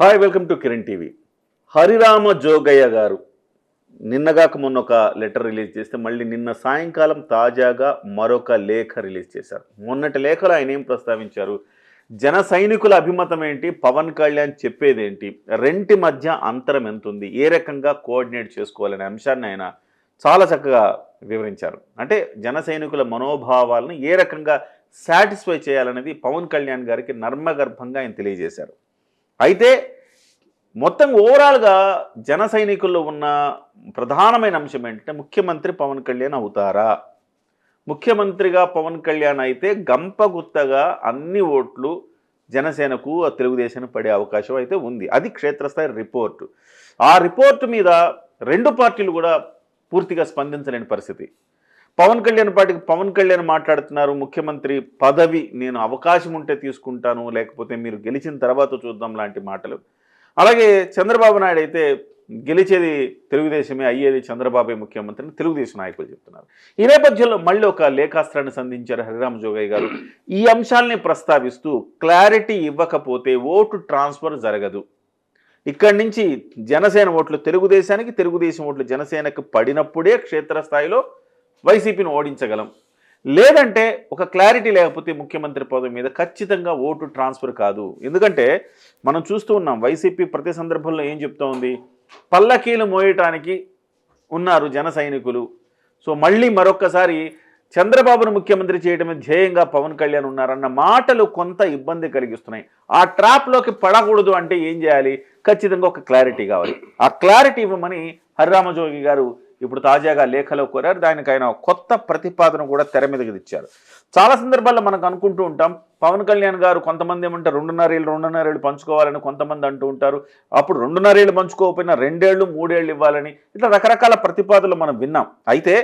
Hi welcome to Kiran TV. Harirama Jogaiah garu నిన్నగాక మొన్న ఒక లెటర్ రిలీజ్ చేస్తే మళ్ళీ నిన్న సాయంకాలం తాజాగా మరొక లేఖ రిలీజ్ చేశారు. మొన్నటి లేఖలో ఆయన ఏం ప్రస్తావించారు? జన సైనికుల అభిమతం ఏంటి? పవన్ కళ్యాణ్ చెప్పేదేంటి? రెంటి మధ్య అంతరం ఎంత ఉంది ఏ రకంగా కోఆర్డినేట్ చేసుకోవాలనే అంశాన్ని ఆయన చాలా చక్కగా వివరించారు. అంటే జన సైనికుల మనోభావాలను ఏ రకంగా సాటిస్ఫై చేయాలనేది పవన్ కళ్యాణ్ గారికి నర్మగర్భంగా ఆయన తెలియజేశారు. అయితే మొత్తం ఓవరాల్గా జన సైనికుల్లో ఉన్న ప్రధానమైన అంశం ఏంటంటే ముఖ్యమంత్రి పవన్ కళ్యాణ్ అవుతారా? ముఖ్యమంత్రిగా పవన్ కళ్యాణ్ అయితే గంపగుత్తగా అన్ని ఓట్లు జనసేనకు ఆ తెలుగుదేశానికి పడే అవకాశం అయితే ఉంది. అది క్షేత్రస్థాయి రిపోర్టు. ఆ రిపోర్టు మీద రెండు పార్టీలు కూడా పూర్తిగా స్పందించలేని పరిస్థితి. పవన్ కళ్యాణ్ పార్టీకి పవన్ కళ్యాణ్ మాట్లాడుతున్నారు ముఖ్యమంత్రి పదవి నేను అవకాశం ఉంటే తీసుకుంటాను లేకపోతే మీరు గెలిచిన తర్వాత చూద్దాం లాంటి మాటలు. అలాగే చంద్రబాబు నాయుడు అయితే గెలిచేది తెలుగుదేశమే అయ్యేది చంద్రబాబే ముఖ్యమంత్రి అని తెలుగుదేశం నాయకులు చెప్తున్నారు. ఈ నేపథ్యంలో మళ్ళీ ఒక లేఖాస్త్రాన్ని సంధించారు హరిరామ్ జోగయ్య గారు. ఈ అంశాల్ని ప్రస్తావిస్తూ క్లారిటీ ఇవ్వకపోతే ఓటు ట్రాన్స్ఫర్ జరగదు. ఇక్కడి నుంచి జనసేన ఓట్లు తెలుగుదేశానికి తెలుగుదేశం ఓట్లు జనసేనకు పడినప్పుడే క్షేత్రస్థాయిలో వైసీపీని ఓడించగలం. లేదంటే ఒక క్లారిటీ లేకపోతే ముఖ్యమంత్రి పదవి మీద ఖచ్చితంగా ఓటు ట్రాన్స్ఫర్ కాదు. ఎందుకంటే మనం చూస్తూ ఉన్నాం వైసీపీ ప్రతి సందర్భంలో ఏం చెప్తా ఉంది? పల్లకీలు మోయటానికి ఉన్నారు జన సైనికులు. సో మళ్ళీ మరొక్కసారి చంద్రబాబును ముఖ్యమంత్రి చేయడమే ధ్యేయంగా పవన్ కళ్యాణ్ ఉన్నారన్న మాటలు కొంత ఇబ్బంది కలిగిస్తున్నాయి. ఆ ట్రాప్లోకి పడకూడదు అంటే ఏం చేయాలి? ఖచ్చితంగా ఒక క్లారిటీ కావాలి. ఆ క్లారిటీ ఇవ్వమని హరిరామజోగి గారు ఇప్పుడు తాజాగా లేఖలో కోరారు. దానికి ఆయన కొత్త ప్రతిపాదన కూడా తెర మీదకి తెచ్చారు చాలా సందర్భాల్లో మనకు అనుకుంటూ ఉంటాం పవన్ కళ్యాణ్ గారు కొంతమంది ఏమంటారు రెండున్నరేళ్ళు రెండున్నరేళ్ళు పంచుకోవాలని కొంతమంది అంటూ ఉంటారు. అప్పుడు రెండున్నరేళ్ళు పంచుకోకపోయినా రెండేళ్ళు మూడేళ్ళు ఇవ్వాలని ఇట్లా రకరకాల ప్రతిపాదనలు మనం విన్నాం. అయితే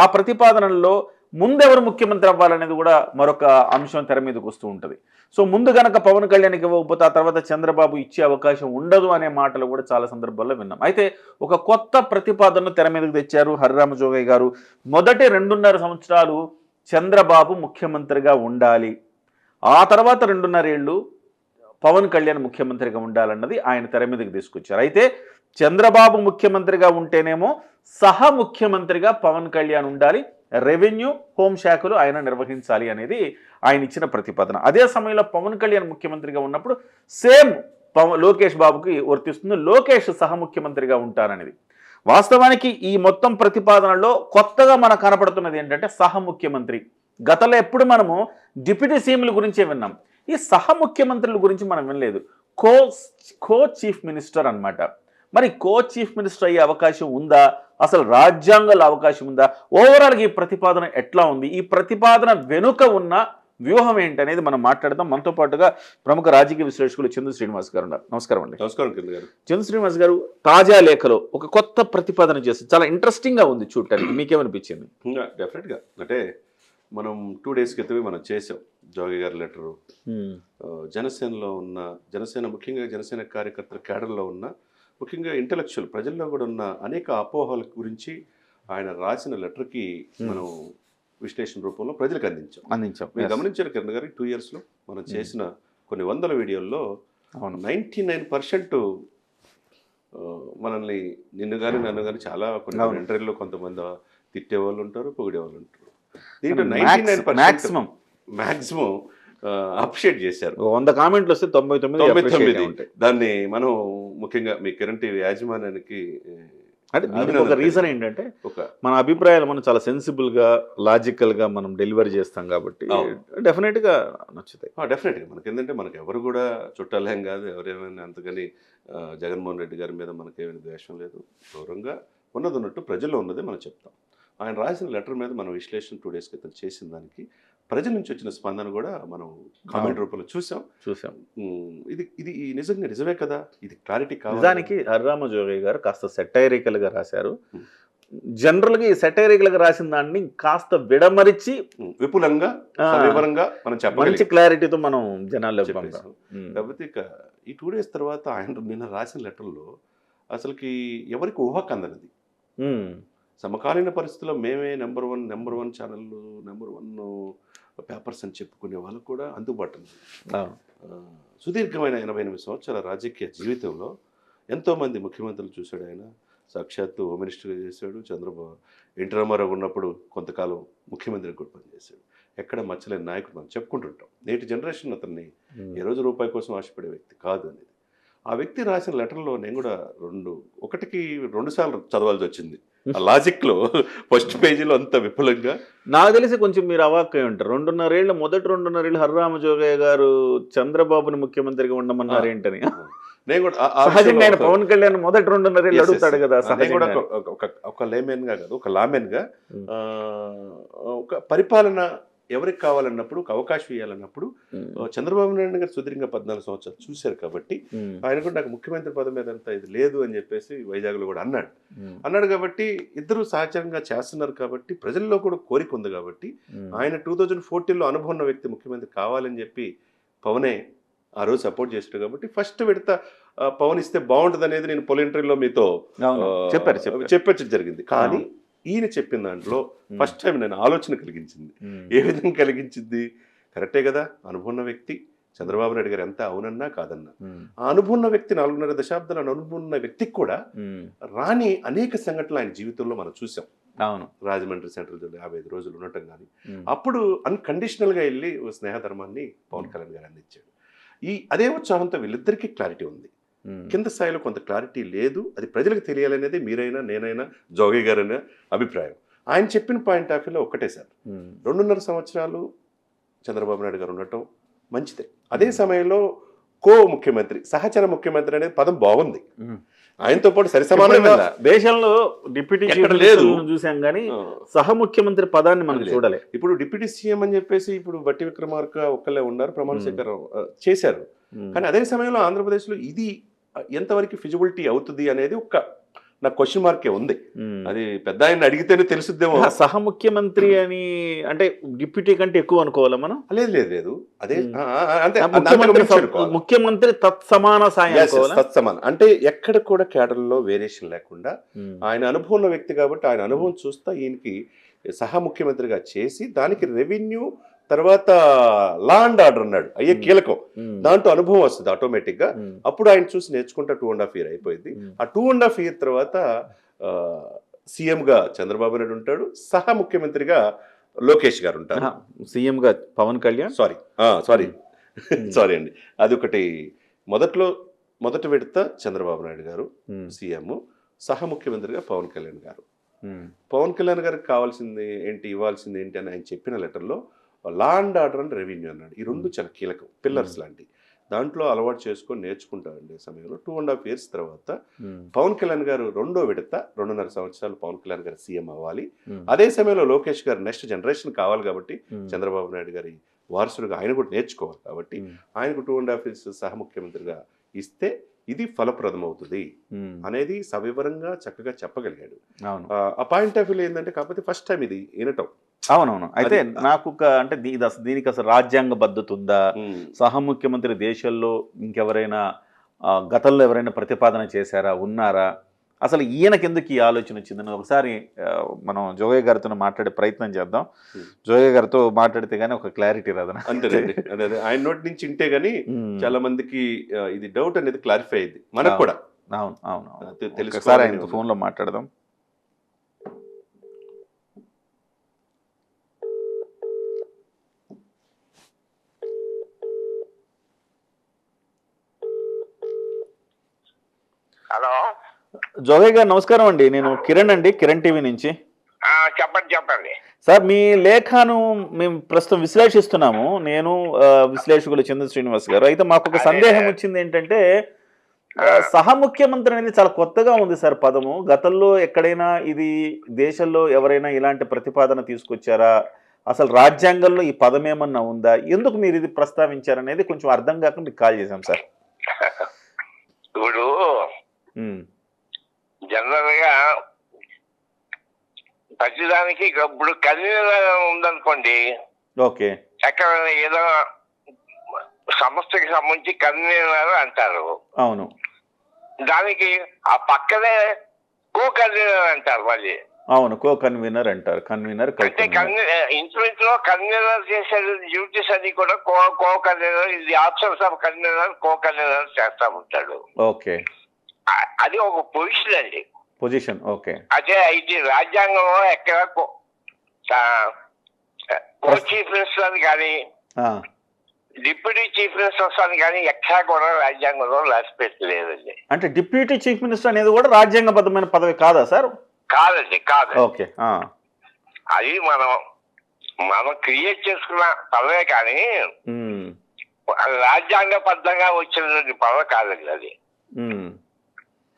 ఆ ప్రతిపాదనల్లో ముందెవరు ముఖ్యమంత్రి అవ్వాలనేది కూడా మరొక అంశం తెర మీదకి వస్తూ ఉంటుంది. సో ముందు కనుక పవన్ కళ్యాణ్కి ఇవ్వకపోతే ఆ తర్వాత చంద్రబాబు ఇచ్చే అవకాశం ఉండదు అనే మాటలు కూడా చాలా సందర్భాల్లో విన్నాం. అయితే ఒక కొత్త ప్రతిపాదనను తెర మీదకి తెచ్చారు హరిరామ జోగయ్య గారు. మొదటి రెండున్నర సంవత్సరాలు చంద్రబాబు ముఖ్యమంత్రిగా ఉండాలి. ఆ తర్వాత రెండున్నరేళ్ళు పవన్ కళ్యాణ్ ముఖ్యమంత్రిగా ఉండాలన్నది ఆయన తెర మీదకి తీసుకొచ్చారు. అయితే చంద్రబాబు ముఖ్యమంత్రిగా ఉంటేనేమో సహ ముఖ్యమంత్రిగా పవన్ కళ్యాణ్ ఉండాలి. రెవెన్యూ హోంశాఖలు ఆయన నిర్వహించాలి అనేది ఆయన ఇచ్చిన ప్రతిపాదన. అదే సమయంలో పవన్ కళ్యాణ్ ముఖ్యమంత్రిగా ఉన్నప్పుడు సేమ్ పవన్ లోకేష్ బాబుకి వర్తిస్తుంది. లోకేష్ సహ ముఖ్యమంత్రిగా ఉంటారనేది. వాస్తవానికి ఈ మొత్తం ప్రతిపాదనలో కొత్తగా మనకు కనపడుతున్నది ఏంటంటే సహ ముఖ్యమంత్రి. గతంలో ఎప్పుడు మనము డిప్యూటీ సీఎంల గురించే విన్నాం. ఈ సహ ముఖ్యమంత్రుల గురించి మనం వినలేదు. కో కో చీఫ్ మినిస్టర్ అనమాట మరి కో చీఫ్ మినిస్టర్ అయ్యే అవకాశం ఉందా? అసలు రాజ్యాంగంలో అవకాశం ఉందా? ఓవరాల్గా ఈ ప్రతిపాదన ఎట్లా ఉంది? ఈ ప్రతిపాదన వెనుక ఉన్న వ్యూహం ఏంటి అనేది మనం మాట్లాడదాం. మనతో పాటుగా ప్రముఖ రాజకీయ విశ్లేషకులు చంద్ర శ్రీనివాస్ గారు ఉన్నారు. నమస్కారం అండి. నమస్కారం గారు. చంద్ర శ్రీనివాస్ గారు తాజా లేఖలో ఒక కొత్త ప్రతిపాదన చేస్తారు చాలా ఇంట్రెస్టింగ్గా ఉంది చూడటానికి. మీకేమనిపించింది? డెఫినెట్గా అంటే మనం టూ డేస్ క్రితమే మనం చేసాం జోగి గారి లెటరు. జనసేనలో ఉన్న జనసేన ముఖ్యంగా జనసేన కార్యకర్తల కేడర్లో ఉన్న ముఖ్యంగా ఇంటలెక్చువల్ ప్రజల్లో కూడా ఉన్న అనేక అపోహల గురించి ఆయన రాసిన లెటర్కి మనం విశ్లేషణ రూపంలో ప్రజలకు అందించాం. అందించాం. మీరు. గమనించారు కిరణ్ గారు టూ ఇయర్స్లో మనం చేసిన కొన్ని వందల వీడియోల్లో నైంటీ నైన్ పర్సెంట్ మనల్ని నిన్ను కానీ నన్ను కానీ చాలా కొన్ని. ఇంటర్వ్యూలో కొంతమంది తిట్టే వాళ్ళు ఉంటారు పొగిడే వాళ్ళు ఉంటారు దీంట్లో ninety nine maximum maximum appreciate చేశారు. వంద కామెంట్లు వస్తే తొంభై తొమ్మిది తొంభై తొమ్మిది. దాన్ని మనం ముఖ్యంగా మీ కిరణ్ టీవీ యాజమాన్యానికి అంటే దీనికి ఒక. రీజన్ ఏంటంటే ఒక మన అభిప్రాయాలు మనం చాలా సెన్సిబుల్గా లాజికల్గా మనం డెలివరీ చేస్తాం కాబట్టి అవును. డెఫినెట్గా నచ్చుతాయి. డెఫినెట్గా మనకి ఏంటంటే మనకి ఎవరు కూడా చుట్టాలేం కాదు ఎవరేమైనా అంతకని జగన్మోహన్ రెడ్డి గారి మీద మనకేమైనా ద్వేషం లేదు. గౌరవంగా ఉన్నది ఉన్నట్టు ప్రజల్లో ఉన్నదే మనం చెప్తాం. ఆయన రాసిన లెటర్ మీద మనం విశ్లేషణ టూ డేస్ క్రితం చేసిన దానికి ప్రజల నుంచి వచ్చిన స్పందన కూడా మనం కామెంట్ రూపంలో చూసాం. చూసాం. ఇది ఇది నిజంగా నిజమే కదా? ఇది క్లారిటీ కావాలి. నిజానికి హర్రామ జోగయ్య గారు కాస్త సెటైరికల్గా రాశారు. Hmm. జనరల్గా ఈ సెటైరికల్గా రాసిన దాన్ని కాస్త విడమరిచి విపులంగా వివరంగా మనం మంచి చెప్పగలిగాం క్లారిటీతో మనం జనాల్లోకి పంపాం. చెప్పేసాం. Hmm. కాకపోతే ఇక ఈ టూ డేస్ తర్వాత ఆయన నిన్న రాసిన లెటర్లో అసలుకి ఎవరికి ఊహకు అందనది. సమకాలీన పరిస్థితుల్లో మేమే నెంబర్ వన్ నెంబర్ వన్ ఛానళ్ళు నెంబర్ వన్ పేపర్స్ అని చెప్పుకునే వాళ్ళకు కూడా. ఆ, సుదీర్ఘమైన ఎనభై ఎనిమిది సంవత్సరాల రాజకీయ జీవితంలో ఎంతోమంది ముఖ్యమంత్రులు చూశాడు ఆయన. సాక్షాత్తు హోమ్ మినిస్టర్గా చేశాడు చంద్రబాబు ఎన్టీ రామారావు ఉన్నప్పుడు కొంతకాలం ముఖ్యమంత్రిగా కూడా పనిచేశాడు. ఎక్కడ మచ్చలేని నాయకుడు మనం చెప్పుకుంటుంటాం. నేటి జనరేషన్ అతన్ని ఏ రోజు రూపాయి కోసం ఆశపడే వ్యక్తి కాదు అనేది. ఆ వ్యక్తి రాసిన లెటర్లో నేను కూడా రెండు ఒకటికి రెండు సార్లు చదవాల్సి వచ్చింది. లాజిక్లో ఫస్ట్ పేజీలో అంత విపులంగా నాకు తెలిసి కొంచెం మీరు అవాక్ అయి ఉంటారు. రెండున్నరేళ్ళు మొదటి రెండున్నరేళ్ళు హర్రామ జోగయ్య గారు చంద్రబాబుని ముఖ్యమంత్రిగా ఉండమన్నారు ఏంటని. నేను కూడా సహజంగా ఆయన పవన్ కళ్యాణ్ మొదటి రెండున్నరేళ్ళు. అడుగుతాడు కదా నేను కూడా ఒక- ఒక- ఒక ఒక లేమెన్గా కాదు ఒక లామెన్గా. ఆ, ఒక పరిపాలన ఎవరికి కావాలన్నప్పుడు ఒక అవకాశం ఇవ్వాలన్నప్పుడు చంద్రబాబు నాయుడు గారు సుదీర్ఘ పద్నాలుగు సంవత్సరాలు చూశారు కాబట్టి ఆయన కూడా నాకు ముఖ్యమంత్రి పదం మీద అంత ఇది లేదు అని చెప్పేసి వైజాగ్లో కూడా అన్నాడు. అన్నాడు కాబట్టి ఇద్దరు సహచరంగా చేస్తున్నారు కాబట్టి ప్రజల్లో కూడా కోరిక ఉంది కాబట్టి. ఆయన టూ థౌజండ్ ఫోర్టీన్లో అనుభవం ఉన్న వ్యక్తి ముఖ్యమంత్రి కావాలని చెప్పి పవనే ఆ రోజు సపోర్ట్ చేసాడు కాబట్టి ఫస్ట్ విడత పవన్ ఇస్తే బాగుంటుంది అనేది నేను పొలింటరీలో మీతో చెప్పారు చెప్పచ్చు జరిగింది. కానీ ఈయన చెప్పిన దాంట్లో ఫస్ట్ టైం నేను ఆలోచన కలిగించింది. ఏ విధంగా కలిగించింది? కరెక్టే కదా అనుభవం ఉన్న వ్యక్తి చంద్రబాబు నాయుడు గారు ఎంత అవునన్నా కాదన్నా. ఆ అనుభవం వ్యక్తి నాలుగున్నర దశాబ్దాల అనుభవం వ్యక్తికి కూడా రాని అనేక సంఘటనలు ఆయన జీవితంలో మనం చూసాం. అవును. రాజమండ్రి సెంట్రల్ జైలు యాభై ఐదు రోజులు ఉండటం కానీ అప్పుడు అన్కండిషనల్గా వెళ్ళి ఓ స్నేహధర్మాన్ని పవన్ కళ్యాణ్ గారు అందించాడు. ఈ అదే ఉత్సాహంతో వీళ్ళిద్దరికీ క్లారిటీ ఉంది. కింద స్థాయిలో కొంత క్లారిటీ లేదు. అది ప్రజలకు తెలియాలనేది మీరైనా నేనైనా జోగి గారైనా అభిప్రాయం. ఆయన చెప్పిన పాయింట్ ఆఫ్ వ్యూలో ఒక్కటే సార్. రెండున్నర సంవత్సరాలు చంద్రబాబు నాయుడు గారు ఉండటం మంచిదే. అదే సమయంలో కో ముఖ్యమంత్రి సహచర ముఖ్యమంత్రి అనేది పదం బాగుంది. ఆయనతో పాటు సరిసమానంగా ఎప్పుడైనా దేశంలో డిప్యూటీ లేదు. చూసాం కానీ సహ ముఖ్యమంత్రి పదాన్ని మనం. చూడలే. ఇప్పుడు డిప్యూటీ సీఎం అని చెప్పేసి ఇప్పుడు బట్టి విక్రమార్క ఒక్కలే ఉన్నారు ప్రమాణ. స్వీకారం చేశారు. కానీ అదే సమయంలో ఆంధ్రప్రదేశ్లో ఇది ఎంతవరకు ఫిజిబిలిటీ అవుతుంది అనేది ఒక నా క్వశ్చన్ మార్కే ఉంది. అది పెద్ద ఆయన అడిగితేనే తెలుసుద్దేమో. సహ ముఖ్యమంత్రి అని అంటే డిప్యూటీ కంటే ఎక్కువ అనుకోవాలా మనం? లేదు లేదు లేదు. అదే దాంట్లో ముఖ్యమంత్రి తత్సమాన సాయం తత్సమానం. అంటే ఎక్కడ కూడా కేడర్లో వేరియేషన్ లేకుండా ఆయన అనుభవం ఉన్న వ్యక్తి కాబట్టి ఆయన అనుభవం చూస్తా ఈయనకి సహ ముఖ్యమంత్రిగా చేసి దానికి రెవెన్యూ తర్వాత లా అండ్ ఆర్డర్ అన్నాడు. అయ్యే. కీలకం. దాంట్లో అనుభవం వస్తుంది ఆటోమేటిక్గా అప్పుడు ఆయన చూసి నేర్చుకుంటా టూ అండ్ హాఫ్ ఇయర్ అయిపోయింది. ఆ టూ అండ్ హాఫ్ ఇయర్ తర్వాత ఆ, CM గా చంద్రబాబు నాయుడు ఉంటాడు. సహ ముఖ్యమంత్రిగా లోకేష్ గారు ఉంటారు. ఆహా, సీఎం గా Pavan Kalyan? Sorry. Sorry. Sorry అండి. అది ఒకటి మొదట్లో మొదటి విడత చంద్రబాబు నాయుడు గారు సీఎం సహ ముఖ్యమంత్రిగా పవన్ కళ్యాణ్ గారు. పవన్ కళ్యాణ్ గారికి కావాల్సింది ఏంటి ఇవ్వాల్సింది ఏంటి అని ఆయన చెప్పిన లెటర్లో law and order and revenue అన్నాడు. ఈ రెండు చాలా కీలకం. పిల్లర్స్ లాంటి దాంట్లో అలవాటు చేసుకొని నేర్చుకుంటారండి సమయంలో. టూ అండ్ హాఫ్ ఇయర్స్ తర్వాత ఉమ్, పవన్ కళ్యాణ్ గారు రెండో విడత రెండున్నర సంవత్సరాలు పవన్ కళ్యాణ్ గారు సీఎం అవ్వాలి. అదే సమయంలో లోకేష్ గారు నెక్స్ట్ జనరేషన్ కావాలి కాబట్టి చంద్రబాబు నాయుడు గారి వారసుడుగా ఆయన కూడా నేర్చుకోవాలి కాబట్టి ఆయనకు టూ అండ్ హాఫ్ ఇయర్స్ సహ ముఖ్యమంత్రిగా ఇస్తే ఇది ఫలప్రదం అవుతుంది ఉమ్, అనేది సవివరంగా చక్కగా చెప్పగలిగాడు. అవును. ఆ- పాయింట్ ఆఫ్ వ్యూ ఏంటంటే కాకపోతే ఫస్ట్ టైం ఇది వినటం. అవునవును. అయితే నాకు ఒక అంటే దీ- ఇది అసలు- దీనికి అసలు రాజ్యాంగ బద్ధత ఉందా? సహ ముఖ్యమంత్రి దేశంలో ఇంకెవరైనా గతంలో ఎవరైనా ప్రతిపాదన చేశారా? ఉన్నారా? అసలు ఈయనకి ఎందుకు ఈ ఆలోచన వచ్చిందని ఒకసారి మనం జోగయ్య గారితో మాట్లాడే ప్రయత్నం చేద్దాం. జోగయ్య గారితో మాట్లాడితే కానీ ఒక క్లారిటీ రాదు నాకు. అంతేనండి అదే అదే ఆయన నోటి నుంచి ఇంటే గానీ. చాలా మందికి ఇది డౌట్ అనేది క్లారిఫై అయింది మనకు. కూడా అవును అవును అవును. తె- తెలుసుకోవాలని ఒకసారి ఆయనతో ఉంది. ఫోన్లో మాట్లాడదాం హలో జోగయ్య గారు నమస్కారం అండి. నేను కిరణ్ అండి కిరణ్ టీవీ నుంచి. చెప్పండి చెప్పండి. సార్ మీ లేఖను మేము ప్రస్తుతం విశ్లేషిస్తున్నాము. నేను విశ్లేషకులు చంద్ర శ్రీనివాస్ గారు. అయితే మాకు ఒక. సందేహం వచ్చింది ఏంటంటే సహ ముఖ్యమంత్రి అనేది చాలా కొత్తగా ఉంది సార్ పదము. గతంలో ఎక్కడైనా ఇది దేశంలో ఎవరైనా ఇలాంటి ప్రతిపాదన తీసుకొచ్చారా? అసలు రాజ్యాంగంలో ఈ పదం ఏమన్నా ఉందా? ఎందుకు మీరు ఇది ప్రస్తావించారనేది కొంచెం అర్థం కాక మీకు కాల్ చేశాం సార్. ఇప్పుడు జనరల్గా ప్రతిదానికి ఇప్పుడు కన్వీనర్ ఉందనుకోండి. ఓకే. ఎక్కడ ఏదో సంస్థకి సంబంధించి కన్వీనర్ అంటారు. అవును. దానికి ఆ పక్కనే కో కన్వీనర్ అంటారు మళ్ళీ. అవును కో కన్వీనర్ అంటారు. కన్వీనర్ అంటే ఇన్స్ట్రుమెంట్లో కన్వీనర్ చేసే డ్యూటీస్ అన్ని కూడా కో కో కన్వీనర్ ఇది options of convener co convener చేస్తా ఉంటాడు. ఓకే. అది ఒక పొజిషన్ అండి. పొజిషన్ ఓకే అదే ఇది రాజ్యాంగంలో ఎక్కడ చీఫ్ మినిస్టర్ అని కానీ డిప్యూటీ చీఫ్ మినిస్టర్స్ అని కానీ ఎక్కడా కూడా రాజ్యాంగంలో రాసి పెట్టలేదండి. అంటే డిప్యూటీ చీఫ్ మినిస్టర్ అనేది కూడా రాజ్యాంగబద్ధమైన పదవి కాదా సార్? కాదండి కాదు. ఓకే అది మనం మనం క్రియేట్ చేసుకున్న పదవే కానీ రాజ్యాంగబద్ధంగా వచ్చినటువంటి పదవి కాదండి అది.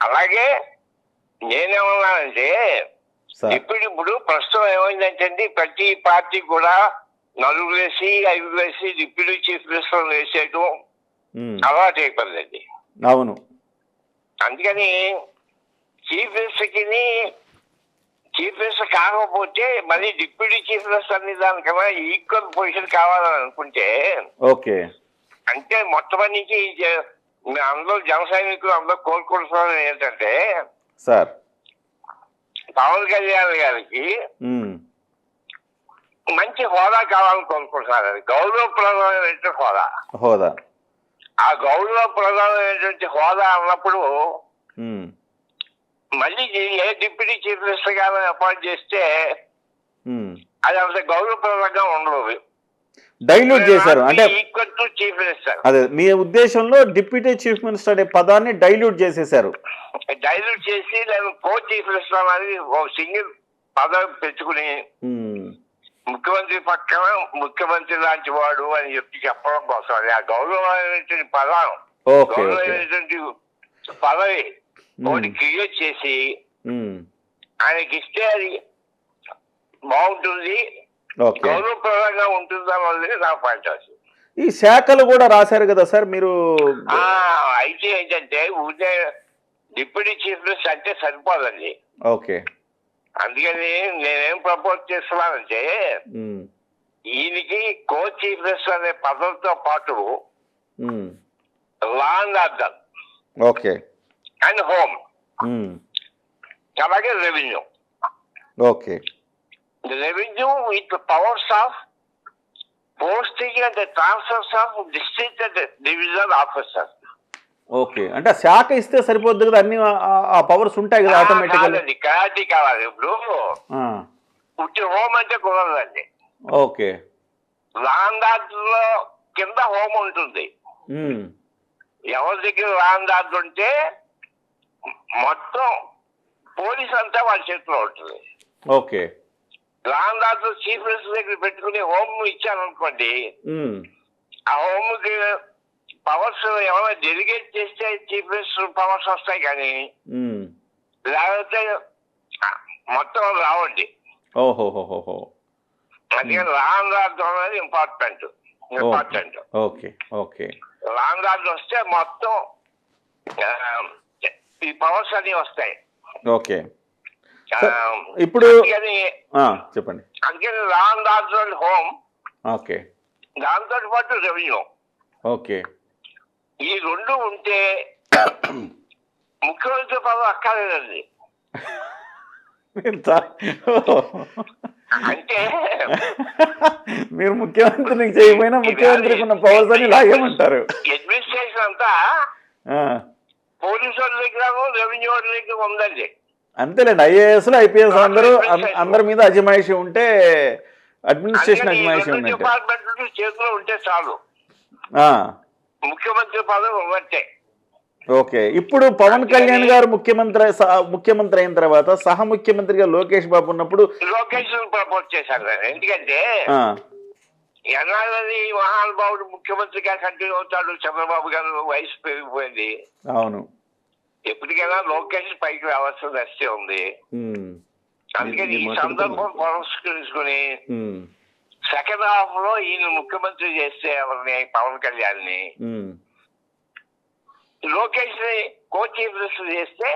అలాగే నేనేమన్నానంటే ఇప్పుడు ఇప్పుడు ప్రస్తుతం ఏమైందంటే అండి ప్రతి పార్టీ కూడా నలుగురు వేసి ఐదు వేసి డిప్యూటీ చీఫ్ మినిస్టర్ వేసేయటం అలవాటు అయిపోయిందండి. అవును. అందుకని చీఫ్ మినిస్టర్కి చీఫ్ మినిస్టర్ కాకపోతే మళ్ళీ డిప్యూటీ చీఫ్ మినిస్టర్ అనే దానికన్నా ఈక్వల్ పొజిషన్ కావాలని అనుకుంటే ఓకే. అంటే మొత్తం నుంచి అందరూ జన సైనికులు అందరూ కోరుకుంటున్నారు ఏంటంటే సార్. పవన్ కళ్యాణ్ గారికి మంచి హోదా కావాలని కోరుకుంటున్నారు గౌరవప్రదమైనటువంటి హోదా. హోదా. ఆ గౌరవప్రదమైనటువంటి హోదా అన్నప్పుడు మళ్ళీ ఏ డిప్యూటీ చీఫ్ మినిస్టర్ గారు అపాయింట్ చేస్తే. అది అంత గౌరవప్రదంగా ఉండదు. డైల్యూట్ చేశారు. అంటే అదే మీ ఉద్దేశంలో డిప్యూటీ చీఫ్ మినిస్టర్ అనే పదాన్ని డైల్యూట్ చేసేశారు. డైల్యూట్ చేసి కో చీఫ్ మినిస్టర్ అనేది ఒక సింగిల్ పదవి పెట్టుకుని ఉమ్, ముఖ్యమంత్రి పక్కన ముఖ్యమంత్రి లాంటి వాడు అని చెప్పి చెప్పడం కోసం. అది ఆ గౌరవమైనటువంటి పదం. గౌరవమైనటువంటి పదవి ఒకటి క్రియేట్ చేసి ఆయనకి ఇస్తే అది బాగుంటుంది. గౌరవప్రదంగా ఉంటుంది నా. ఈ శాఖలు కూడా రాశారు కదా సార్ మీరు? అయితే ఏంటంటే ఊరికే డిప్యూటీ చీఫ్ అంటే సరిపోదండి. ఓకే. అందుకని నేనేం ప్రపోజ్ చేస్తున్నానంటే ఈయనకి కో చీఫ్ మినిస్టర్ అనే పదవితో పాటు ఉమ్, law and order. Okay. And home. అలాగే revenue. Okay. Revenue with powers of posting and transfers of district and divisional officer okay అంటే శాఖ ఇస్తే సరిపోద్ది కదా? అన్ని ఆ- పవర్స్ ఉంటాయి కదా ఆటోమేటిక్గా కాదండి. కరాటీ కావాలి ఇప్పుడు. ఉట్టి హోమ్ అంటే కుదరదండి. ఓకే. లాండ్ ఆర్డర్లో కింద హోమ్ ఉంటుంది. ఎవరి దగ్గర లాండ్ ఆర్డర్ ఉంటే మొత్తం పోలీస్ అంతా వాళ్ళ చేతిలో ఉంటుంది. ఓకే. ఆర్డర్ చీఫ్ మినిస్టర్ దగ్గర పెట్టుకుని హోమ్ ఇచ్చాను అనుకోండి ఆ హోమ్కి పవర్స్ ఏమైనా డెలిగేట్ చేస్తే చీఫ్ మినిస్టర్ పవర్స్ వస్తాయి కానీ లేకపోతే మొత్తం రావండి. అందుకని ఆర్డర్ అనేది important important okay okay long order వస్తే మొత్తం ఈ పవర్స్ అన్ని వస్తాయి. ఓకే. ఇప్పుడు చెప్పండి. అందుకని హోమ్. ఓకే. దాంతో పాటు రెవెన్యూ. ఓకే. ఈ రెండు ఉంటే ముఖ్యమంత్రి పదవి అక్కర్లేదండి. అంటే మీరు ముఖ్యమంత్రికి చేయకపోయినా ముఖ్యమంత్రికి ఉన్న పవర్స్ అని లాగేమంటారు అడ్మినిస్ట్రేషన్ అంతా పోలీసు వాళ్ళ దగ్గర రెవెన్యూ వాళ్ళ దగ్గర ఉందండి. అంతేలేండి ఐఏఎస్ ఐపీఎస్ అందరూ అందరి మీద అజమాయిషి ఉంటే అడ్మినిస్ట్రేషన్ అజమాయిషి చేతిలో ఉంటే చాలు. ఆ, ముఖ్యమంత్రి పదవి ఓకే ఇప్పుడు పవన్ కళ్యాణ్ గారు ముఖ్యమంత్రి ముఖ్యమంత్రి అయిన తర్వాత సహ ముఖ్యమంత్రిగా లోకేష్ బాబు ఉన్నప్పుడు లోకేష్ ప్రపోజ్ చేశాను నేను ఎందుకంటే ఎన్నాళ్ళని మహానుభావుడు ముఖ్యమంత్రిగా కంటిన్యూ అవుతాడు చంద్రబాబు గారు వయసు పెరిగిపోయింది. అవును. ఎప్పటికైనా లోకేష్ పైకి రావాల్సిన దశ ఉంది. అందుకని ఈ. సందర్భం పురస్కరించుకుని సెకండ్ హాఫ్లో ఈయన ముఖ్యమంత్రి చేస్తే ఎవరిని? పవన్ కళ్యాణ్ని. లోకేష్ని కో చీఫ్ మినిస్టర్ చేస్తే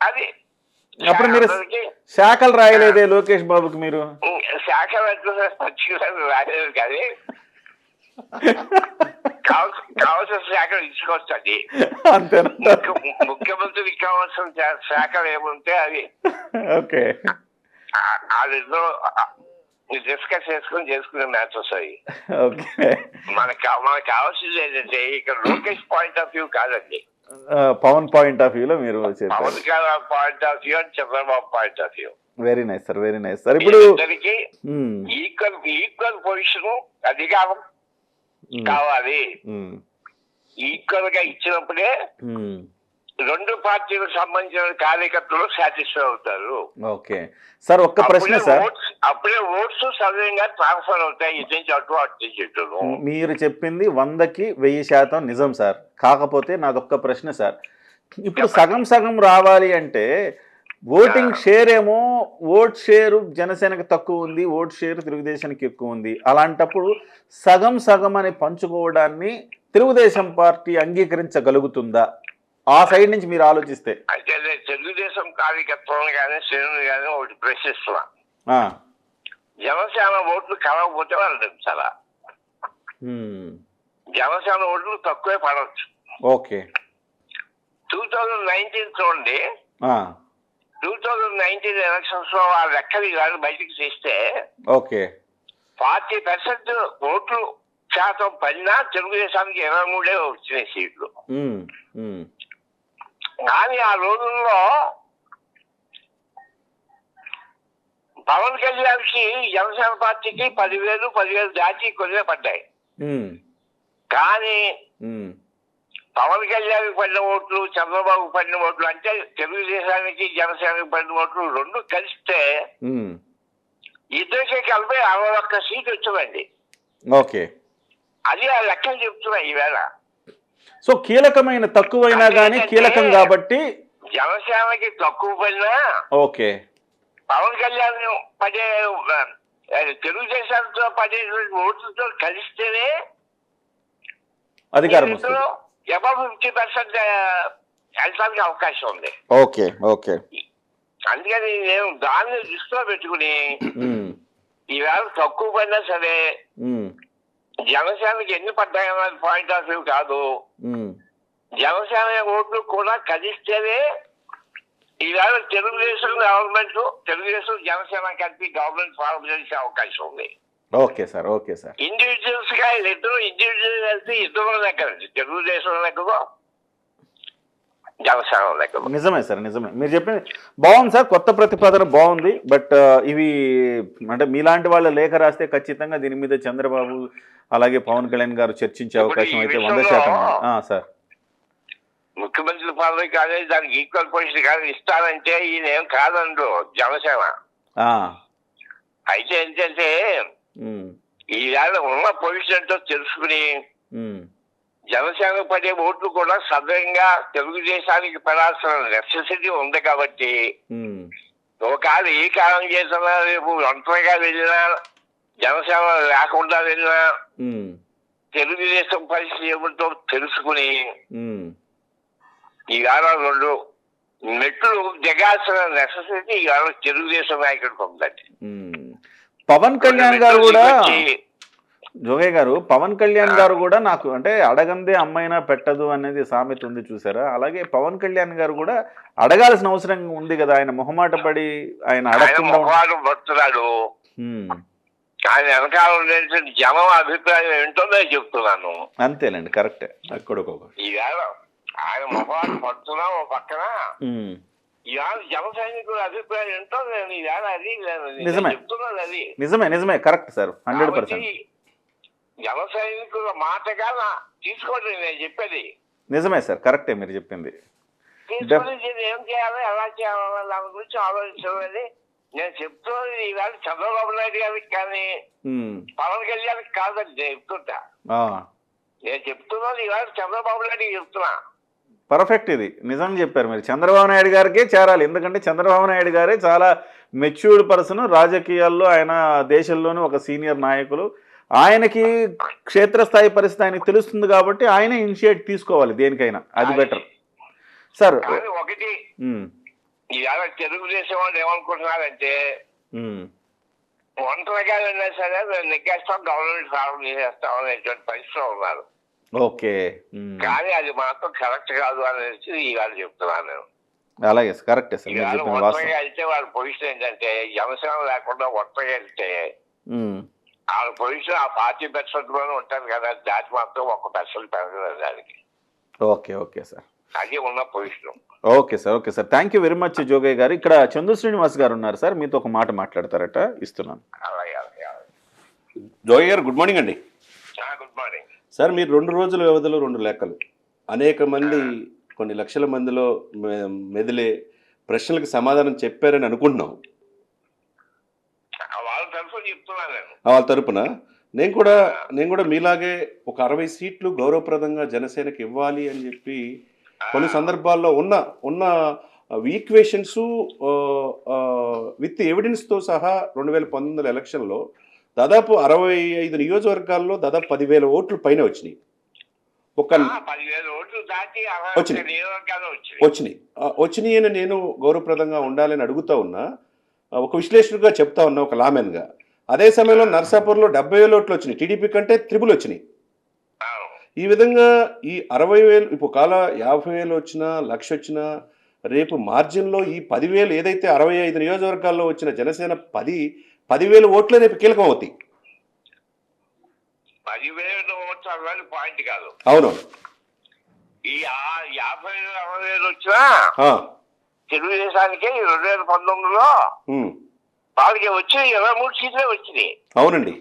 అది అప్పుడు మీరు శాఖలు రాయలేదే లోకేష్ బాబుకి మీరు? శాఖ పర్టికులర్ రాలేదు కానీ కావాల్సిన శాఖలు తీసుకొస్తుంది. అంతేనా? ముఖ్య- ముఖ్యమంత్రికి కావాల్సిన శాఖలు ఏముంటే అవి ఓకే. వాళ్ళిద్దరూ డిస్కస్ చేసుకుని చేసుకునే అవి ఓకే. మనకు మనకు కావాల్సింది ఏంటంటే ఇక్కడ లోకేష్ పాయింట్ ఆఫ్ వ్యూ కాదండి. పవన్ పాయింట్ ఆఫ్ వ్యూలో మీరు చెప్పారు. Pavan point of view and Chandrababu point of view. Very nice sir very nice sir. ఇప్పుడు ఈక్వల్ ఈక్వల్ పొజిషన్ అధికారం కావాలి. ఈక్వల్గా ఇచ్చినప్పుడే. రెండు పార్టీలకు సంబంధించిన కార్యకర్తలు సాటిస్ఫై అవుతారు. ఓకే. సార్ ఒక్క ప్రశ్న సార్. అప్పుడే ఓట్స్ సవ్యంగా ట్రాన్స్ఫర్ అవుతాయి. ఇటు నుంచి అటు అటు నుంచి ఇటు. మీరు చెప్పింది వందకి వెయ్యి శాతం నిజం సార్. కాకపోతే నాదొక్క ప్రశ్న సార్. ఇప్పుడు సగం సగం రావాలి అంటే ఓటింగ్ షేర్ ఏమో ఓట్ షేర్ జనసేనకి తక్కువ ఉంది ఓట్ షేర్ తెలుగుదేశానికి ఎక్కువ ఉంది. అలాంటప్పుడు సగం సగం అని పంచుకోవడాన్ని తెలుగుదేశం పార్టీ అంగీకరించగలుగుతుందా? ఆ సైడ్ నుంచి మీరు ఆలోచిస్తే. అయితే తెలుగుదేశం కార్యకర్తలను కానీ శ్రేణులు కానీ ఒకటి ప్రశ్నిస్తున్నా. జనసేన ఓట్లు కలవకపోతే వాళ్ళు దించాలా హ్మ్, జనసేన ఓట్లు తక్కువే పడవచ్చు. ఓకే. టూ థౌజండ్ నైన్టీన్ చూడండి. టూ థౌజండ్ నైన్టీన్ ఎలక్షన్స్లో ఆ లెక్కలు కానీ బయటికి తీస్తే ఓకే. ఫార్టీ పర్సెంట్ ఓట్లు శాతం పడినా తెలుగుదేశానికి ఇరవై మూడే వచ్చినాయి సీట్లు. కానీ ఆ రోజుల్లో పవన్ కళ్యాణ్కి జనసేన పార్టీకి పదివేలు పదివేలు దాటి కొద్దిగా పడ్డాయి. కానీ పవన్ కళ్యాణ్ పడిన ఓట్లు చంద్రబాబు పడిన ఓట్లు అంటే తెలుగుదేశానికి జనసేనకి పడిన ఓట్లు రెండు కలిస్తే. ఇద్దరికి కలిపి అరవై ఒక్క సీట్ వచ్చిందండి ఓకే. అది ఆ లెక్కలు చెప్తున్నా ఈవేళ. సో కీలకమైన తక్కువైనా కానీ కీలకం కాబట్టి జనసేనకి తక్కువ పడినా ఓకే. పవన్ కళ్యాణ్ పడే తెలుగుదేశంతో పడే ఓట్లతో కలిస్తేనే అధికారం అబౌవ్ ఫిఫ్టీ పర్సెంట్ వెళ్ళడానికి అవకాశం ఉంది ఓకే ఓకే అందుకని నేను దాన్ని దృష్టిలో పెట్టుకుని ఈవేళ తక్కువ పడినా సరే జనసేనకి ఎన్ని పడ్డాయన్నది పాయింట్ ఆఫ్ వ్యూ కాదు జనసేన ఓట్లు కూడా కలిస్తేనే ఈవేళ తెలుగుదేశం గవర్నమెంట్ తెలుగుదేశం జనసేన కలిపి గవర్నమెంట్ ఫార్మ్ చేసే అవకాశం ఉంది ఓకే సార్ ఓకే సార్. ఇండివిజువల్స్గా ఇద్దరు ఇండివిజువల్ కలిసి ఇద్దరు లెక్కలు తెలుగుదేశం జనసేన లెక్కలో నిజమే సార్ నిజమే. మీరు చెప్పింది బాగుంది సార్ కొత్త ప్రతిపాదన బాగుంది బట్ ఇవి అంటే మీలాంటి వాళ్ళ లేఖ రాస్తే ఖచ్చితంగా దీని మీద చంద్రబాబు అలాగే పవన్ కళ్యాణ్ గారు చర్చించే అవకాశం అయితే వంద శాతం సార్. ముఖ్యమంత్రి పదవి కానీ దానికి ఈక్వల్ పొజిషన్ కానీ ఇస్తానంటే ఈయన ఏం కాదండు జనసేన అయితే ఏంటంటే ఈవేళ ఉన్న పొజిషన్ ఏంటో తెలుసుకుని జనసేన పడే ఓట్లు కూడా సదనంగా తెలుగుదేశానికి పడాల్సిన నెసెసిటీ ఉంది కాబట్టి ఒకవేళ ఏ కాలం చేసినా రేపు ఒంటరిగా వెళ్ళినా జనసేన లేకుండా వెళ్ళినా తెలుగుదేశం పరిస్థితి ఏమిటో తెలుసుకుని. ఈవేళ రెండు మెట్లు దిగాల్సిన నెసెసిటీ ఈవేళ తెలుగుదేశం నాయకుడికి ఉందండి. పవన్ కళ్యాణ్ గారు కూడా జోగయ్య గారు పవన్ కళ్యాణ్ గారు కూడా నాకు అంటే అడగందే అమ్మైనా పెట్టదు అనేది సామెత ఉంది చూసారా? అలాగే పవన్ కళ్యాణ్ గారు కూడా అడగాల్సిన అవసరం ఉంది కదా ఆయన మొహమాట పడి ఆయన అడగకుండా ఆయన వెనకాల జనం అభిప్రాయం ఏంటో నేను చెప్తున్నాను. అంతేనండి కరెక్టే. అక్కడ ఈవేళ ఆయన ముఖవాడు పడుతున్నా ఓ పక్కన. జన సైనికుల అభిప్రాయం ఏంటో నేను అది నిజమే. చెప్తున్నాను అది. నిజమే నిజమే కరెక్ట్ సార్ హండ్రెడ్ పర్సెంట్. జన సైనికుల మాటగా నా- తీసుకోండి నేను చెప్పేది. నిజమే సార్ కరెక్టే మీరు చెప్పింది. తీసుకొని ఏం చేయాలి ఎలా చేయాలి దాని గురించి ఆలోచించాలని నేను చెప్తున్నది ఈవేళ చంద్రబాబు నాయుడు గారికి కానీ పవన్ కళ్యాణ్ కాదని నేను చెప్తుంటా. నేను చెప్తున్నది ఈవేళ చంద్రబాబు నాయుడు చెప్తున్నా. పర్ఫెక్ట్ ఇది. నిజం చెప్పారు మీరు. చంద్రబాబు నాయుడు గారికే చేరాలి. ఎందుకంటే చంద్రబాబు నాయుడు గారే చాలా మెచ్యూర్డ్ పర్సన్. రాజకీయాల్లో ఆయన దేశంలోని ఒక సీనియర్ నాయకులు. ఆయనకి క్షేత్రస్థాయి పరిస్థితి ఆయనకి తెలుస్తుంది కాబట్టి ఆయన ఇనిషియేట్ తీసుకోవాలి దేనికైనా. అది బెటర్. సార్ ఒకటి. తెలుగుదేశం వాళ్ళు ఏమనుకుంటున్నారంటే ఒంటరిగా వెళ్ళినా సరే నెగ్గేస్తాం గవర్నమెంట్ ఫారం చేసేస్తాం అనేటువంటి పరిస్థితిలో ఉన్నారు. ఓకే. కానీ అది మాత్రం కరెక్ట్ కాదు అనేసి ఇవాళ చెప్తున్నాను నేను. అలాగే సార్ కరెక్టే సార్ వెళ్తే వాళ్ళ పొజిషన్ ఏంటంటే జనసేన లేకుండా ఒంటరిగా వెళ్తే. వాళ్ళ పొజిషన్ ఆ పార్టీ పర్సెంట్లోనే ఉంటారు కదా దాటి మాత్రం ఒక పర్సెంట్ పెరగదు దానికి. Okay okay sir. అది ఉన్న position. Okay sir okay sir. Thank you very much Jogaiah garu. ఇక్కడ చందు శ్రీనివాస్ గారు ఉన్నారు సార్ మీతో ఒక మాట మాట్లాడతారట ఇస్తున్నాను. అలాగే అలాగే అలాగే. జోగి గారు గుడ్ మార్నింగ్ అండి. గుడ్ మార్నింగ్ సార్ మీరు రెండు రోజుల వ్యవధిలో రెండు లెక్కలు అనేక మంది కొన్ని లక్షల మందిలో మెదిలే ప్రశ్నలకు సమాధానం చెప్పారని అనుకుంటున్నాం. వాళ్ళ తరపున నేను. కూడా నేను కూడా మీలాగే ఒక అరవై సీట్లు గౌరవప్రదంగా జనసేనకి ఇవ్వాలి అని చెప్పి కొన్ని సందర్భాల్లో ఉన్న ఉన్న ఈక్వేషన్స్ విత్ ఎవిడెన్స్తో సహా రెండు వేల పంతొమ్మిది ఎలక్షన్లో దాదాపు అరవై ఐదు నియోజకవర్గాల్లో దాదాపు పదివేల ఓట్లు పైన వచ్చినాయి. ఒక వచ్చినాయి. వచ్చినాయి. వచ్చినాయి. అని నేను గౌరవప్రదంగా ఉండాలని అడుగుతా ఉన్నా. ఒక విశ్లేషకుడిగా చెప్తా ఉన్నా ఒక లామెన్గా. అదే సమయంలో నర్సాపూర్లో డెబ్బై వేల ఓట్లు వచ్చినాయి. టీడీపీ కంటే త్రిబుల్ వచ్చినాయి. ఈ విధంగా ఈ అరవై వేలు ఇప్పుడు కాల యాభై వేలు వచ్చినా లక్ష వచ్చినా రేపు మార్జిన్లో ఈ పదివేలు ఏదైతే అరవై ఐదు నియోజకవర్గాల్లో వచ్చిన జనసేన పది పదివేలు ఓట్లే రేపు కీలకం అవుతాయి పదివేలు ఓట్లు పాయింట్ కాదు. అవును. ఈ ఆ- యాభై వేలు అరవై వేలు వచ్చినా ఆ, తెలుగుదేశానికి రెండు వేల పంతొమ్మిదిలో వాళ్ళకి వచ్చి ఇరవై మూడు సీట్లే వచ్చినాయి. అవునండి.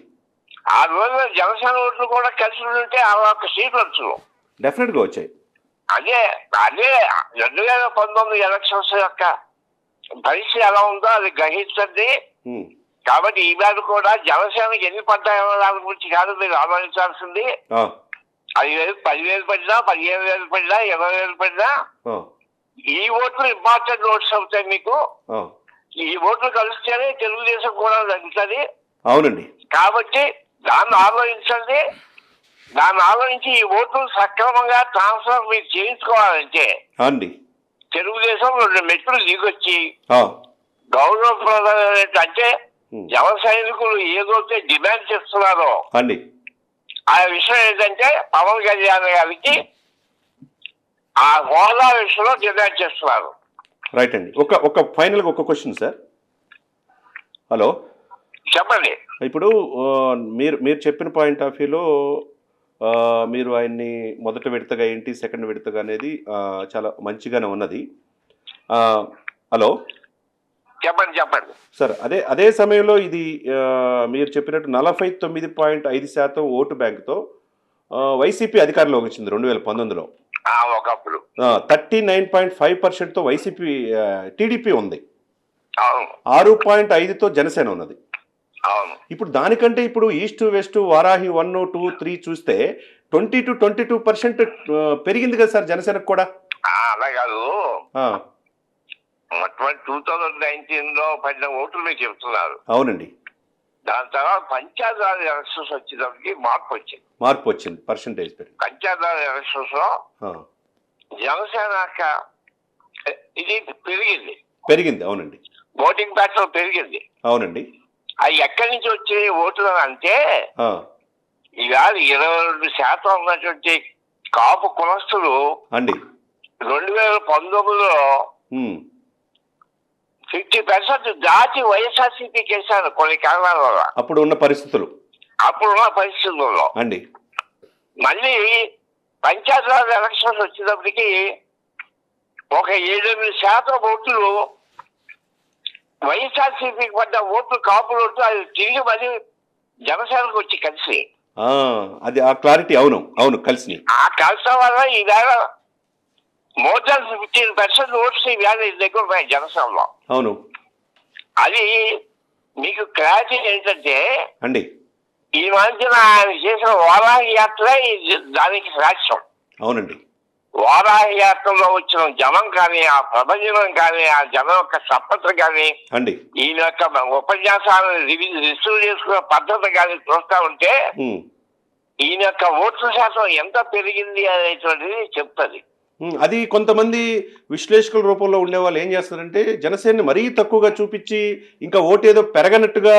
ఆ రోజు జనసేన ఓట్లు కూడా కలిసి ఉంటే అరవై ఒక్క సీట్లు వచ్చు డెఫినెట్గా వచ్చాయి. అదే అదే రెండు వేల పంతొమ్మిది ఎలక్షన్స్ యొక్క పరిస్థితి ఎలా ఉందో అది గ్రహించండి కాబట్టి ఈవేళ కూడా జనసేనకి ఎన్ని పడ్డాయో దాని గురించి కాదు మీరు ఆలోచించాల్సింది. ఐదు వేలు పదివేలు పడినా పదిహేను వేలు పడినా ఇరవై వేలు పడినా ఈ ఓట్లు ఇంపార్టెంట్ ఓట్స్ అవుతాయి మీకు. ఈ ఓట్లు కలిస్తేనే తెలుగుదేశం కూడా తగ్గుతుంది అవునండి. కాబట్టి దాన్ని ఆలోచించండి. దాన్ని ఆలోచించి ఈ ఓట్లు సక్రమంగా ట్రాన్స్ఫర్ మీరు చేయించుకోవాలంటే అండి. తెలుగుదేశం రెండు మెట్లు దిగొచ్చి గౌరవప్రదమైన అంటే జన సైనికులు ఏదైతే డిమాండ్ చేస్తున్నారో అండి. ఆ విషయం ఏంటంటే పవన్ కళ్యాణ్ గారికి ఆ హోదా విషయంలో డిమాండ్ చేస్తున్నారు. రైట్ అండి. ఒక ఒక ఫైనల్గా ఒక క్వశ్చన్ సార్. హలో. చెప్పండి. ఇప్పుడు మీరు మీరు చెప్పిన పాయింట్ ఆఫ్ వ్యూలో మీరు ఆయన్ని మొదట విడతగా ఏంటి సెకండ్ విడతగా అనేది చాలా మంచిగానే ఉన్నది. హలో. చెప్పండి చెప్పండి. సార్ అదే అదే సమయంలో ఇది మీరు చెప్పినట్టు నలభై తొమ్మిది పాయింట్ ఐదు శాతం ఓటు బ్యాంకుతో వైసీపీ అధికారంలోకి వచ్చింది రెండు వేల పంతొమ్మిదిలో ఒకప్పుడు. థర్టీ నైన్ పాయింట్ ఫైవ్ పర్సెంట్తో వైసీపీ టీడీపీ ఉంది. ఆరు పాయింట్ ఐదుతో జనసేన ఉన్నది. ఇప్పుడు దానికంటే ఇప్పుడు east west Varahi one two three చూస్తే twenty two twenty two percent పెరిగింది కదా సార్ జనసేనకు కూడా. అలా కాదు. మొత్తం టూ థౌజండ్ నైన్టీన్లో పడిన ఓట్లు మీరు చెప్తున్నారు. అవునండి. దాని తర్వాత పంచాయతీరాజ్ ఎలక్షన్స్ వచ్చేటప్పటికి మార్పు వచ్చింది. మార్పు వచ్చింది పర్సంటేజ్ పంచాయతీరాజ్ ఎలక్షన్స్లో జనసేన ఇది పెరిగింది. పెరిగింది అవునండి. ఓటింగ్ ప్యాటర్న్ పెరిగింది. అవునండి. అది ఎక్కడి నుంచి వచ్చే ఓట్లు అంటే ఇవాళ ఇరవై రెండు శాతం ఉన్నటువంటి కాపు కులస్తులు అండి. రెండు వేల పంతొమ్మిదిలో ఫిఫ్టీ పర్సెంట్ దాటి వైఎస్ఆర్సీపీకి వేశారు కొన్ని కారణాల వల్ల. అప్పుడు ఉన్న పరిస్థితులు? అప్పుడున్న పరిస్థితుల్లో. అండి. మళ్ళీ పంచాయతీరాజ్ ఎలక్షన్స్ వచ్చేటప్పటికి ఒక ఏడెనిమిది శాతం ఓట్లు వైఎస్ఆర్సీపీకి పడ్డ ఓట్లు కాపులు ఓట్లు అది తిరిగి మళ్ళీ జనసేనకు వచ్చి కలిసి ఆ, అది ఆ క్లారిటీ అవును అవును కలిసి ఆ కలసడం వల్ల ఈవేళ more than fifteen percent votes ఈ దగ్గర ఉన్నాయి జనసేనలో అవును. అది మీకు క్లారిటీ ఏంటంటే అండి. ఈ మధ్యన ఆయన చేసిన వారాహి యాత్ర దానికి సాక్ష్యం. అవునండి. వారాహి యాత్రలో వచ్చిన జనం కానీ ఆ ప్రభంజనం కానీ ఆ జనం యొక్క సప్పత కానీ అండి. ఈయన యొక్క ఉపన్యాసాలను రిసీవ్ చేసుకునే పద్ధతి కానీ చూస్తా ఉంటే ఈయన యొక్క ఓట్ల శాతం ఎంత పెరిగింది అనేటువంటిది చెప్తుంది. అది కొంతమంది విశ్లేషకుల రూపంలో ఉండే వాళ్ళు ఏం చేస్తారంటే జనసేనని మరీ తక్కువగా చూపించి ఇంకా ఓటు ఏదో పెరగనట్టుగా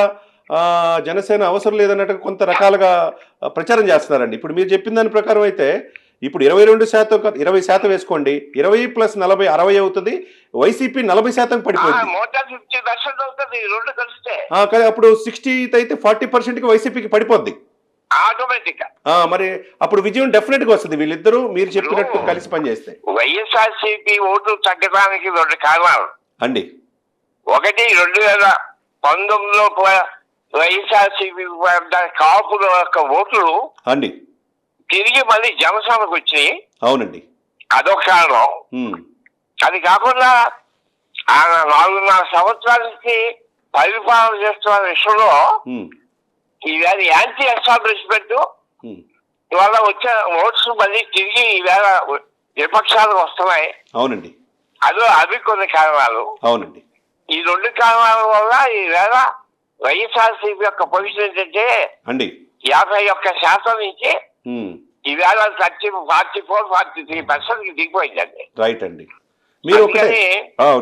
జనసేన అవసరం లేదన్నట్టు కొంత రకాలుగా ప్రచారం చేస్తున్నారండి. ఇప్పుడు మీరు చెప్పిన దాని ప్రకారం అయితే ఇప్పుడు ఇరవై రెండు శాతం ఇరవై శాతం వేసుకోండి. ఇరవై ప్లస్ నలభై అరవై అవుతుంది. వైసీపీ నలభై శాతం పడిపోయింది. అప్పుడు సిక్స్టీ అయితే ఫార్టీ పర్సెంట్కి వైసీపీకి పడిపోద్ది. ఆటోమేటిక్గా మరి అప్పుడు విజయం డెఫినెట్గా వస్తుంది. వీళ్ళిద్దరూ మీరు చెప్పినట్టు కలిసి పనిచేస్తే. వైఎస్ఆర్సీపీ ఓట్లు తగ్గడానికి రెండు కారణాలు. అండి. ఒకటి రెండు వేల పంతొమ్మిదిలో వైఎస్ఆర్సీపీ కాపుల యొక్క ఓట్లు అండి. తిరిగి మళ్ళీ జనసేనకు వచ్చినాయి. అవునండి. అదొక కారణం. అది కాకుండా ఆయన నాలుగున్నర సంవత్సరాల నుంచి పరిపాలన చేస్తున్న విషయంలో ఉమ్, ఈవేళ యాంటీ ఎస్టాబ్లిష్మెంట్. ఇవాళ వచ్చే ఓట్స్ మళ్ళీ తిరిగి ఈవేళ విపక్షాలకు వస్తున్నాయి. అవునండి. అదో అవి కొన్ని కారణాలు. అవునండి. ఈ రెండు కారణాల వల్ల ఈవేళ వైఎస్ఆర్సీపీ యొక్క పొజిషన్ ఏంటంటే అండి. యాభై ఒక్క శాతం నుంచి ఈవేళ thirty forty four forty three పర్సెంట్కి దిగిపోయిందండి. రైట్ అండి. మీరు ఒకటే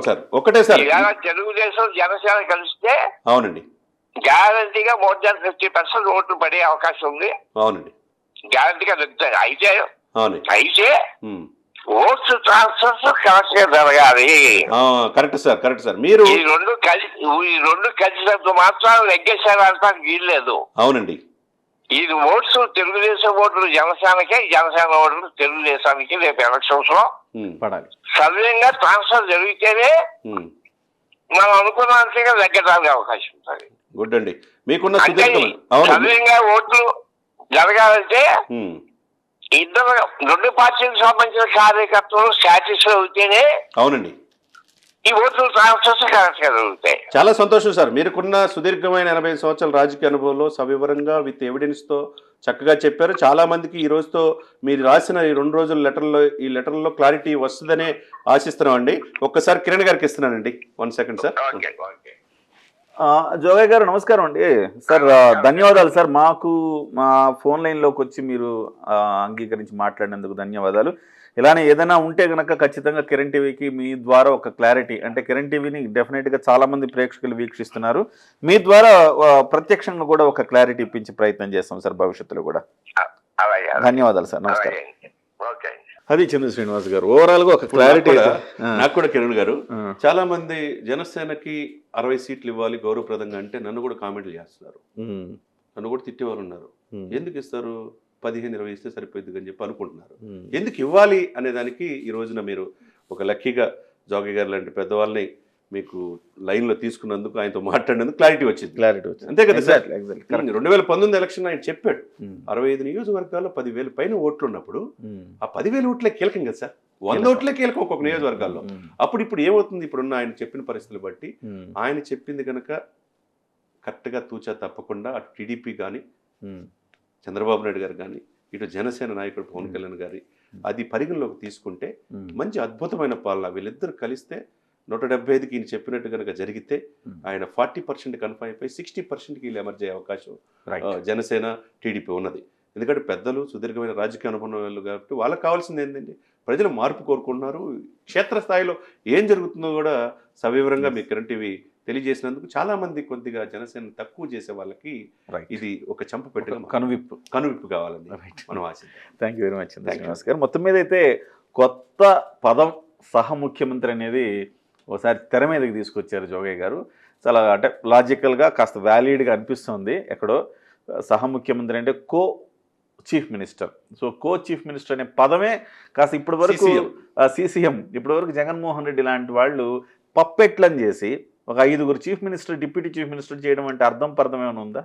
సార్. ఒకటే సార్. తెలుగుదేశం జనసేన కలిస్తే అవునండి. గ్యారంటీగా మోర్ దాన్ ఫిఫ్టీ పర్సెంట్ ఓట్లు పడే అవకాశం ఉంది. అవునండి. గ్యారంటీగా దొరుకుతాయి అయితే అయితే. ఓట్స్ ట్రాన్స్ఫర్స్ కరెక్ట్గా జరగాలి కరెక్ట్ సార్ కరెక్ట్ సార్. మీరు ఈ రెండు కలిసి ఈ రెండు కలిసినంత మాత్రం నెగ్గేశారు అంటానికి వీల్లేదు అవునండి. ఇది ఓట్స్ తెలుగుదేశం ఓట్లు జనసేనకే జనసేన ఓట్లు తెలుగుదేశానికి రేపు ఎలక్షన్స్లో పడాలి. సవ్యంగా ట్రాన్స్ఫర్ జరిగితేనే మనం అనుకున్నంతగా తగ్గడానికి అవకాశం ఉంటుంది. గుడ్ అండి మీకున్న సుదీర్ఘమైన ఓట్లు జరగాలంటే ఇద్దరు రెండు పార్టీలకు సంబంధించిన కార్యకర్తలు సాటిస్ఫై అవుతేనే అవునండి. ఈ ఓట్లు ట్రాన్స్ఫర్స్ జరుగుతాయి. చాలా సంతోషం సార్. మీరుకున్న సుదీర్ఘమైన ఎనభై సంవత్సరాల రాజకీయ అనుభవంలో సవివరంగా విత్ ఎవిడెన్స్తో చక్కగా చెప్పారు. చాలా మందికి ఈ రోజుతో మీరు రాసిన ఈ రెండు రోజుల లెటర్లో ఈ లెటర్లో క్లారిటీ వస్తుందనే ఆశిస్తున్నాం అండి ఒక్కసారి కిరణ్ గారికి ఇస్తున్నానండి. One second sir. Jogayya garu నమస్కారం అండి. సార్ ధన్యవాదాలు. సార్ మాకు మా ఫోన్ లైన్లోకి వచ్చి మీరు అంగీకరించి మాట్లాడినందుకు ధన్యవాదాలు. ఇలానే ఏదైనా ఉంటే కనుక ఖచ్చితంగా కిరణ్ టీవీకి మీ ద్వారా ఒక క్లారిటీ అంటే కిరణ్ టీవీని డెఫినెట్గా చాలామంది ప్రేక్షకులు వీక్షిస్తున్నారు. మీ ద్వారా ప్రత్యక్షంగా కూడా ఒక క్లారిటీ ఇప్పించే ప్రయత్నం చేస్తాం సార్ భవిష్యత్తులో కూడా. ధన్యవాదాలు సార్ నమస్కారం. అది చంద్ర శ్రీనివాస్ గారు. ఓవరాల్గా ఒక క్లారిటీ నాకు కూడా- కిరణ్ గారు. చాలా మంది జనసేనకి అరవై సీట్లు ఇవ్వాలి గౌరవప్రదంగా అంటే నన్ను కూడా కామెంట్లు చేస్తున్నారు. నన్ను కూడా తిట్టేవాళ్ళు ఉన్నారు. ఎందుకు ఇస్తారు? పదిహేను ఇరవై ఇస్తే సరిపోయింది అని చెప్పి అనుకుంటున్నారు. ఎందుకు ఇవ్వాలి అనే దానికి ఈ రోజున మీరు ఒక లక్కీగా జోగి గారు లాంటి పెద్దవాళ్ళని మీకు లైన్లో తీసుకున్నందుకు ఆయనతో మాట్లాడినందుకు క్లారిటీ వచ్చింది క్లారిటీ వచ్చింది అంతే కదా సార్. రెండు వేల పంతొమ్మిది ఎలక్షన్ ఆయన చెప్పాడు. అరవై ఐదు నియోజకవర్గాల్లో పదివేల పైన ఓట్లు ఉన్నప్పుడు. ఆ పదివేల ఓట్లే కీలకం కదా సార్ వంద. ఓట్లే కీలకం ఒక్కొక్క నియోజకవర్గాల్లో. అప్పుడు ఇప్పుడు ఏమవుతుంది ఇప్పుడున్న ఆయన చెప్పిన పరిస్థితులు బట్టి. ఆయన చెప్పింది కనుక కరెక్ట్గా తూచా తప్పకుండా అటు టీడీపీ కానీ. చంద్రబాబు నాయుడు గారు కానీ ఇటు జనసేన నాయకుడు పవన్ కళ్యాణ్ గారి అది పరిగణలోకి తీసుకుంటే. మంచి అద్భుతమైన పాలన వీళ్ళిద్దరు కలిస్తే నూట డెబ్బై ఐదుకి ఈయన చెప్పినట్టు కనుక జరిగితే Hmm. ఆయన ఫార్టీ పర్సెంట్ కన్ఫర్మ్ అయిపోయి సిక్స్టీ పర్సెంట్కి వీళ్ళు ఎమర్జ్ అయ్యే అవకాశం జనసేన టీడీపీ ఉన్నది. ఎందుకంటే పెద్దలు సుదీర్ఘమైన రాజకీయ అనుభవం వాళ్ళు కాబట్టి వాళ్ళకి కావాల్సింది ఏంటండి ప్రజలు మార్పు కోరుకుంటున్నారు. క్షేత్రస్థాయిలో ఏం జరుగుతుందో కూడా సవివరంగా మీ కిరణ్ టీవీ తెలియజేసినందుకు చాలా మంది కొద్దిగా జనసేన తక్కువ చేసే వాళ్ళకి. ఇది ఒక చంప పెట్టుగా కనువిప్పు. కనువిప్పు కావాలని. మనం ఆశిద్దాం. థ్యాంక్ యూ వెరీ మచ్ గారు మొత్తం మీద అయితే కొత్త పదం సహ ముఖ్యమంత్రి అనేది ఒకసారి తెర మీదకి తీసుకొచ్చారు జోగయ్య గారు. చాలా అంటే లాజికల్గా కాస్త వ్యాలిడ్గా అనిపిస్తుంది ఎక్కడో. సహ ముఖ్యమంత్రి అంటే co chief minister. So co chief minister అనే పదమే కాస్త ఇప్పటి వరకు CCM. సీసీఎం. ఇప్పటి వరకు జగన్మోహన్ రెడ్డి లాంటి వాళ్ళు పప్పెట్లను చేసి ఒక ఐదుగురు chief minister deputy chief minister చేయడం అంటే అర్థం పర్థం ఏమైనా ఉందా?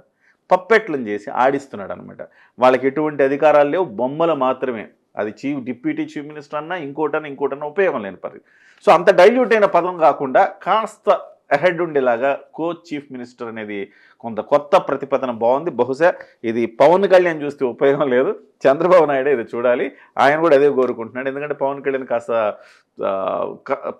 పప్పెట్లను చేసి ఆడిస్తున్నాడు అనమాట వాళ్ళకి ఎటువంటి అధికారాలు లేవు. బొమ్మలు మాత్రమే. అది చీఫ్ డిప్యూటీ చీఫ్ మినిస్టర్ అన్నా ఇంకోటన్నా ఇంకోటన్నా ఉపయోగం లేని పరిస్థితి. సో అంత డైల్యూట్ అయిన పదం కాకుండా కాస్త అహెడ్ ఉండేలాగా కో చీఫ్ మినిస్టర్ అనేది కొంత కొత్త ప్రతిపాదన బాగుంది. బహుశా ఇది పవన్ కళ్యాణ్ చూస్తే ఉపయోగం లేదు. చంద్రబాబు నాయుడు ఇది చూడాలి. ఆయన కూడా అదే కోరుకుంటున్నాడు. ఎందుకంటే పవన్ కళ్యాణ్ కాస్త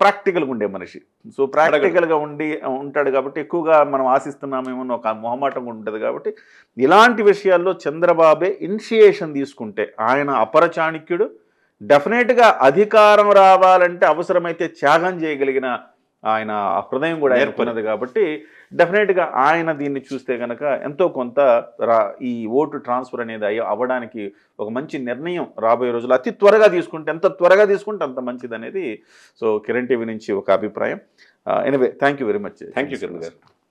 ప్రాక్టికల్గా ఉండే మనిషి. సో ప్రాక్టికల్గా ఉండి ఉంటాడు కాబట్టి ఎక్కువగా మనం ఆశిస్తున్నామేమో ఒక మొహమాటం ఉంటుంది కాబట్టి ఇలాంటి విషయాల్లో చంద్రబాబే ఇనిషియేషన్ తీసుకుంటే ఆయన అపర చాణక్యుడు డెఫినెట్గా అధికారం రావాలంటే అవసరమైతే త్యాగం చేయగలిగిన ఆయన ఆ హృదయం కూడా. ఆయనకున్నది కాబట్టి డెఫినెట్గా ఆయన దీన్ని చూస్తే కనుక ఎంతో కొంత రా ఈ ఓటు ట్రాన్స్ఫర్ అనేది అయ్య అవ్వడానికి ఒక మంచి నిర్ణయం రాబోయే రోజుల్లో అతి త్వరగా తీసుకుంటే ఎంత త్వరగా తీసుకుంటే అంత మంచిది అనేది సో కిరణ్ టీవీ నుంచి ఒక అభిప్రాయం. Anyway thank you very much thank you Kiran garu.